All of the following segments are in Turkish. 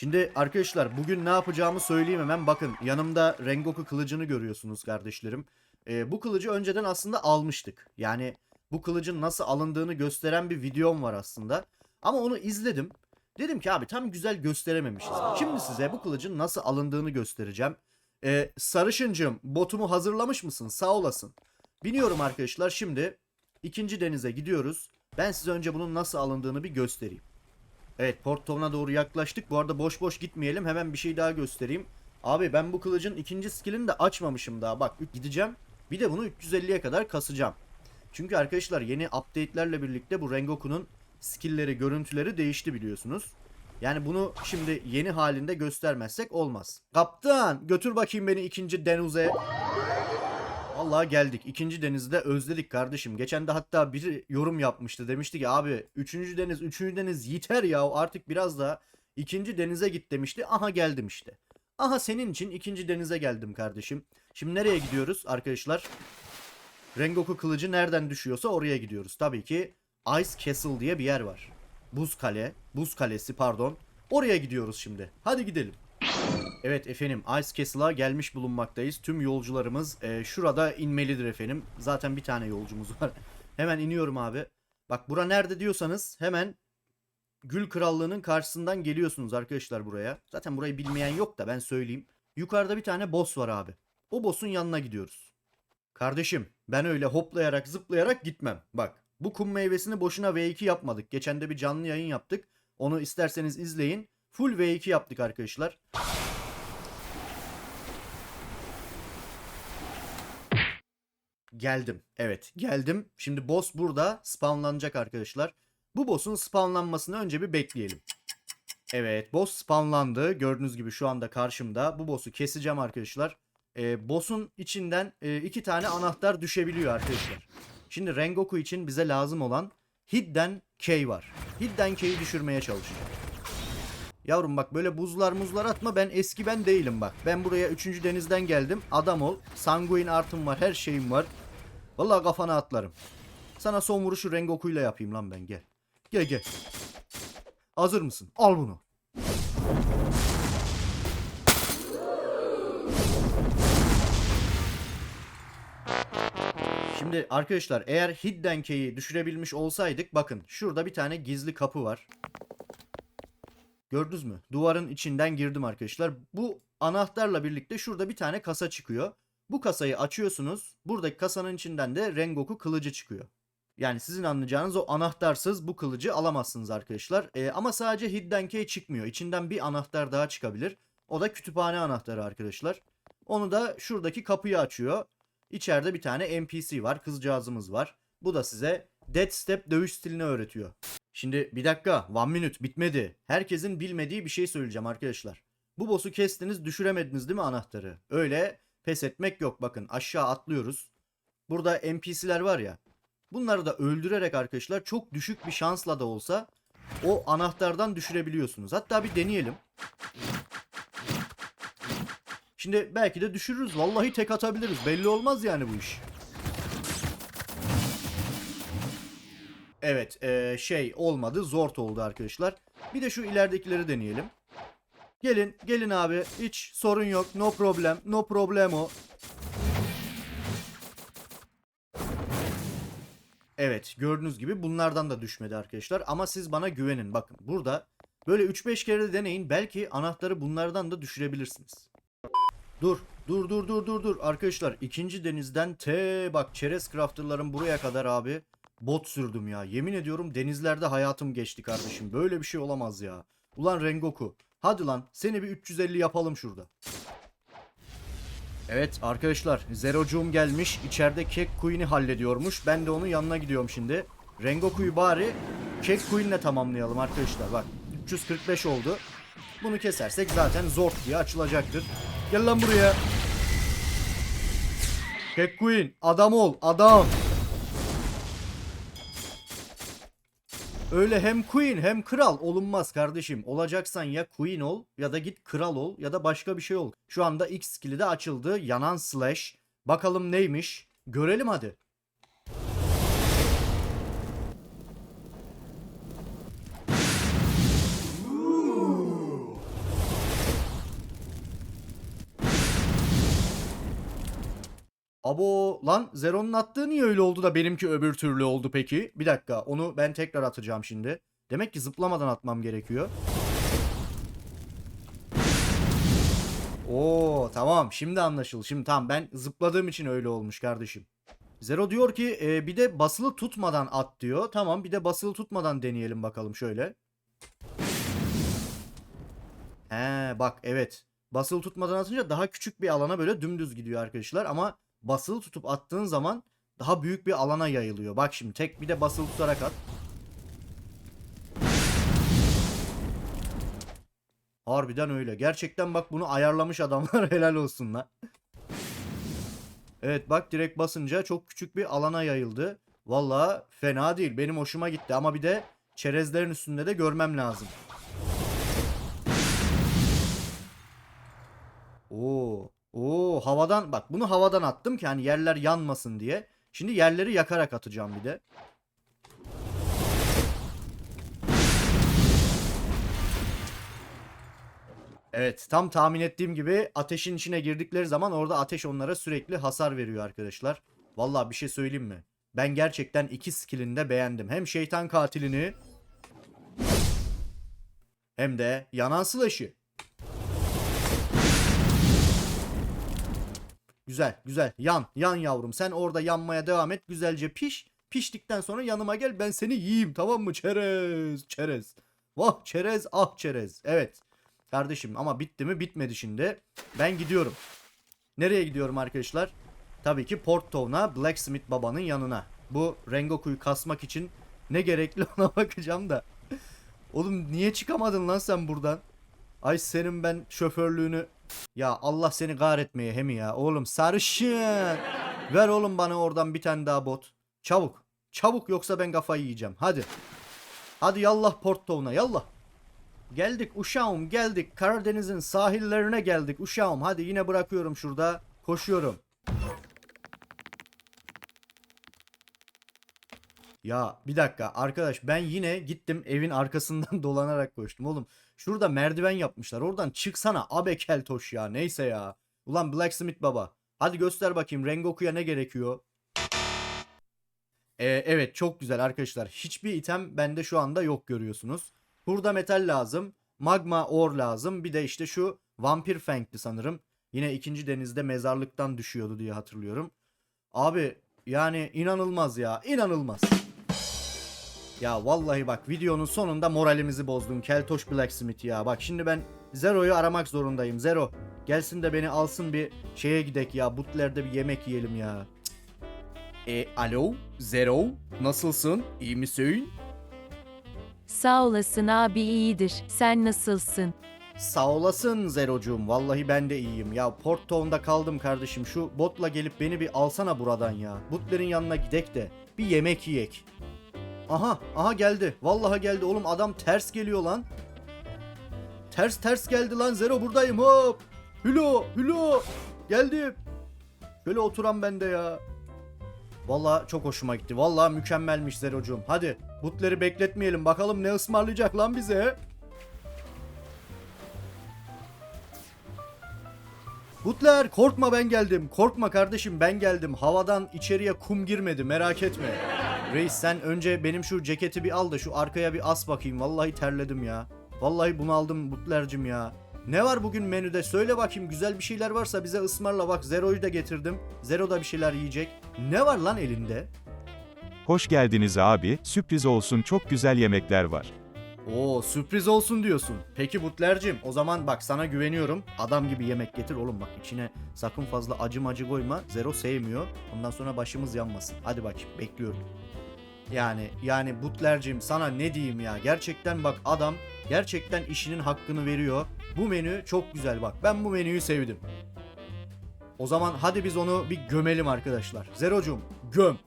Şimdi arkadaşlar bugün ne yapacağımı söyleyeyim hemen. Bakın yanımda Rengoku kılıcını görüyorsunuz kardeşlerim. Ee, bu kılıcı önceden aslında almıştık. Yani bu kılıcın nasıl alındığını gösteren bir videom var aslında. Ama onu izledim. Dedim ki abi tam güzel gösterememişiz. Şimdi size bu kılıcın nasıl alındığını göstereceğim. Ee, sarışıncım botumu hazırlamış mısın? Sağ olasın. Biniyorum arkadaşlar şimdi. ikinci denize gidiyoruz. Ben size önce bunun nasıl alındığını bir göstereyim. Evet Port doğru yaklaştık. Bu arada boş boş gitmeyelim. Hemen bir şey daha göstereyim. Abi ben bu kılıcın ikinci skillini de açmamışım daha. Bak gideceğim. Bir de bunu 350'ye kadar kasacağım. Çünkü arkadaşlar yeni update'lerle birlikte bu Rengoku'nun skill'leri, görüntüleri değişti biliyorsunuz. Yani bunu şimdi yeni halinde göstermezsek olmaz. Kaptan götür bakayım beni ikinci denize. Vallahi geldik. İkinci denizde özledik kardeşim. Geçen de hatta biri yorum yapmıştı. Demişti ki abi üçüncü deniz, üçüncü deniz yeter ya artık biraz daha ikinci denize git demişti. Aha geldim işte. Aha senin için ikinci denize geldim kardeşim. Şimdi nereye gidiyoruz arkadaşlar? Rengoku kılıcı nereden düşüyorsa oraya gidiyoruz. Tabii ki Ice Castle diye bir yer var. Buz kale, buz kalesi pardon. Oraya gidiyoruz şimdi. Hadi gidelim. Evet efendim Ice Castle'a gelmiş bulunmaktayız. Tüm yolcularımız e, şurada inmelidir efendim. Zaten bir tane yolcumuz var. hemen iniyorum abi. Bak bura nerede diyorsanız hemen Gül Krallığı'nın karşısından geliyorsunuz arkadaşlar buraya. Zaten burayı bilmeyen yok da ben söyleyeyim. Yukarıda bir tane boss var abi. O boss'un yanına gidiyoruz. Kardeşim ben öyle hoplayarak zıplayarak gitmem. Bak bu kum meyvesini boşuna V2 yapmadık. Geçen de bir canlı yayın yaptık. Onu isterseniz izleyin. Full V2 yaptık arkadaşlar. Geldim. Evet geldim. Şimdi boss burada spawnlanacak arkadaşlar. Bu boss'un spawnlanmasını önce bir bekleyelim. Evet boss spawnlandı. Gördüğünüz gibi şu anda karşımda. Bu boss'u keseceğim arkadaşlar. Ee, boss'un içinden e, iki tane anahtar düşebiliyor arkadaşlar. Şimdi Rengoku için bize lazım olan Hidden Key var. Hidden Key'i düşürmeye çalışacağım. Yavrum bak böyle buzlar muzlar atma ben eski ben değilim bak. Ben buraya 3. denizden geldim. Adam ol. Sanguine artım var her şeyim var. Vallahi kafana atlarım. Sana son vuruşu Rengoku'yla yapayım lan ben gel. Gel gel. Hazır mısın? Al bunu. Şimdi arkadaşlar eğer Hidden Key'i düşürebilmiş olsaydık bakın şurada bir tane gizli kapı var. Gördünüz mü? Duvarın içinden girdim arkadaşlar. Bu anahtarla birlikte şurada bir tane kasa çıkıyor. Bu kasayı açıyorsunuz. Buradaki kasanın içinden de Rengoku kılıcı çıkıyor. Yani sizin anlayacağınız o anahtarsız bu kılıcı alamazsınız arkadaşlar. Ee, ama sadece Hidden Key çıkmıyor. İçinden bir anahtar daha çıkabilir. O da kütüphane anahtarı arkadaşlar. Onu da şuradaki kapıyı açıyor. İçeride bir tane NPC var. Kızcağızımız var. Bu da size Dead Step dövüş stilini öğretiyor. Şimdi bir dakika. One minute bitmedi. Herkesin bilmediği bir şey söyleyeceğim arkadaşlar. Bu boss'u kestiniz düşüremediniz değil mi anahtarı? Öyle pes etmek yok. Bakın aşağı atlıyoruz. Burada NPC'ler var ya. Bunları da öldürerek arkadaşlar çok düşük bir şansla da olsa o anahtardan düşürebiliyorsunuz. Hatta bir deneyelim. Şimdi belki de düşürürüz. Vallahi tek atabiliriz. Belli olmaz yani bu iş. Evet eee, şey olmadı. Zort oldu arkadaşlar. Bir de şu ileridekileri deneyelim. Gelin gelin abi. Hiç sorun yok. No problem. No problemo. Evet gördüğünüz gibi bunlardan da düşmedi arkadaşlar. Ama siz bana güvenin. Bakın burada böyle 3-5 kere de deneyin. Belki anahtarı bunlardan da düşürebilirsiniz. Dur. Dur dur dur dur dur. Arkadaşlar ikinci denizden te bak çerez crafter'ların buraya kadar abi bot sürdüm ya. Yemin ediyorum denizlerde hayatım geçti kardeşim. Böyle bir şey olamaz ya. Ulan Rengoku. Hadi lan seni bir 350 yapalım şurada. Evet arkadaşlar Zerocuğum gelmiş. İçeride Kek Queen'i hallediyormuş. Ben de onun yanına gidiyorum şimdi. Rengoku'yu bari Kek Queen'le tamamlayalım arkadaşlar. Bak 345 oldu. Bunu kesersek zaten zor diye açılacaktır. Gel lan buraya. Kek Queen adam ol adam. Öyle hem queen hem kral olunmaz kardeşim. Olacaksan ya queen ol ya da git kral ol ya da başka bir şey ol. Şu anda X skill'i de açıldı. Yanan slash. Bakalım neymiş. Görelim hadi. Abo lan Zero'nun attığı niye öyle oldu da benimki öbür türlü oldu peki? Bir dakika onu ben tekrar atacağım şimdi. Demek ki zıplamadan atmam gerekiyor. Oo tamam şimdi anlaşıldı. Şimdi tamam ben zıpladığım için öyle olmuş kardeşim. Zero diyor ki e, bir de basılı tutmadan at diyor. Tamam bir de basılı tutmadan deneyelim bakalım şöyle. He bak evet. Basılı tutmadan atınca daha küçük bir alana böyle dümdüz gidiyor arkadaşlar. Ama basılı tutup attığın zaman daha büyük bir alana yayılıyor. Bak şimdi tek bir de basılı tutarak at. Harbiden öyle. Gerçekten bak bunu ayarlamış adamlar helal olsun lan. Evet bak direkt basınca çok küçük bir alana yayıldı. Valla fena değil. Benim hoşuma gitti ama bir de çerezlerin üstünde de görmem lazım. Oo, oo havadan bak bunu havadan attım ki hani yerler yanmasın diye. Şimdi yerleri yakarak atacağım bir de. Evet tam tahmin ettiğim gibi ateşin içine girdikleri zaman orada ateş onlara sürekli hasar veriyor arkadaşlar. Vallahi bir şey söyleyeyim mi? Ben gerçekten iki skillini de beğendim. Hem şeytan katilini hem de yanan slash'ı. Güzel güzel yan yan yavrum sen orada yanmaya devam et güzelce piş. Piştikten sonra yanıma gel ben seni yiyeyim tamam mı çerez çerez. Vah çerez ah çerez evet. Kardeşim ama bitti mi bitmedi şimdi. Ben gidiyorum. Nereye gidiyorum arkadaşlar? Tabii ki Port Town'a Blacksmith babanın yanına. Bu Rengoku'yu kasmak için ne gerekli ona bakacağım da. Oğlum niye çıkamadın lan sen buradan? Ay senin ben şoförlüğünü... Ya Allah seni kahretmeye hem ya. Oğlum sarışın. Ver oğlum bana oradan bir tane daha bot. Çabuk. Çabuk yoksa ben kafayı yiyeceğim. Hadi. Hadi yallah Port Town'a yallah. Geldik uşağım geldik. Karadeniz'in sahillerine geldik uşağım. Hadi yine bırakıyorum şurada. Koşuyorum. Ya bir dakika arkadaş ben yine gittim evin arkasından dolanarak koştum oğlum. Şurada merdiven yapmışlar. Oradan çıksana abe keltoş ya. Neyse ya. Ulan Blacksmith baba. Hadi göster bakayım Rengoku'ya ne gerekiyor? Ee, evet çok güzel arkadaşlar. Hiçbir item bende şu anda yok görüyorsunuz. Burada metal lazım. Magma ore lazım. Bir de işte şu vampir fang'ti sanırım. Yine ikinci denizde mezarlıktan düşüyordu diye hatırlıyorum. Abi yani inanılmaz ya. inanılmaz. Ya vallahi bak videonun sonunda moralimizi bozdun Keltoş Blacksmith ya. Bak şimdi ben Zero'yu aramak zorundayım. Zero gelsin de beni alsın bir şeye gidek ya. Butlerde bir yemek yiyelim ya. E alo Zero nasılsın? İyi misin? Sağ olasın abi iyidir. Sen nasılsın? Sağ olasın Zero'cum. Vallahi ben de iyiyim. Ya Port Town'da kaldım kardeşim. Şu botla gelip beni bir alsana buradan ya. Butlerin yanına gidek de bir yemek yiyek. Aha, aha geldi. Vallahi geldi oğlum adam ters geliyor lan. Ters ters geldi lan Zero buradayım hop. Hülo, hülo. Geldim. Şöyle oturan bende ya. Vallahi çok hoşuma gitti. Vallahi mükemmelmiş Zero'cum. Hadi butleri bekletmeyelim. Bakalım ne ısmarlayacak lan bize. Butler korkma ben geldim. Korkma kardeşim ben geldim. Havadan içeriye kum girmedi merak etme. Reis sen önce benim şu ceketi bir al da şu arkaya bir as bakayım. Vallahi terledim ya. Vallahi bunu aldım Butler'cim ya. Ne var bugün menüde? Söyle bakayım güzel bir şeyler varsa bize ısmarla bak. Zero'yu da getirdim. Zero da bir şeyler yiyecek. Ne var lan elinde? Hoş geldiniz abi, sürpriz olsun çok güzel yemekler var. Oo sürpriz olsun diyorsun. Peki Butler'cim o zaman bak sana güveniyorum. Adam gibi yemek getir oğlum bak içine sakın fazla acı macı koyma. Zero sevmiyor. Ondan sonra başımız yanmasın. Hadi bakayım bekliyorum. Yani yani Butler'cim sana ne diyeyim ya. Gerçekten bak adam gerçekten işinin hakkını veriyor. Bu menü çok güzel bak. Ben bu menüyü sevdim. O zaman hadi biz onu bir gömelim arkadaşlar. Zero'cum göm.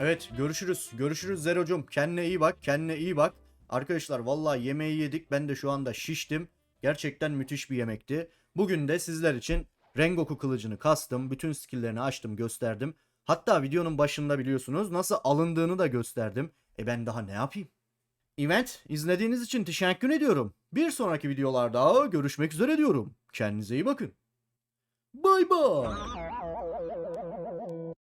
Evet görüşürüz. Görüşürüz Zero'cum. Kendine iyi bak. Kendine iyi bak. Arkadaşlar vallahi yemeği yedik. Ben de şu anda şiştim. Gerçekten müthiş bir yemekti. Bugün de sizler için Rengoku kılıcını kastım. Bütün skill'lerini açtım gösterdim. Hatta videonun başında biliyorsunuz nasıl alındığını da gösterdim. E ben daha ne yapayım? Evet izlediğiniz için teşekkür ediyorum. Bir sonraki videolarda görüşmek üzere diyorum. Kendinize iyi bakın. Bay bay.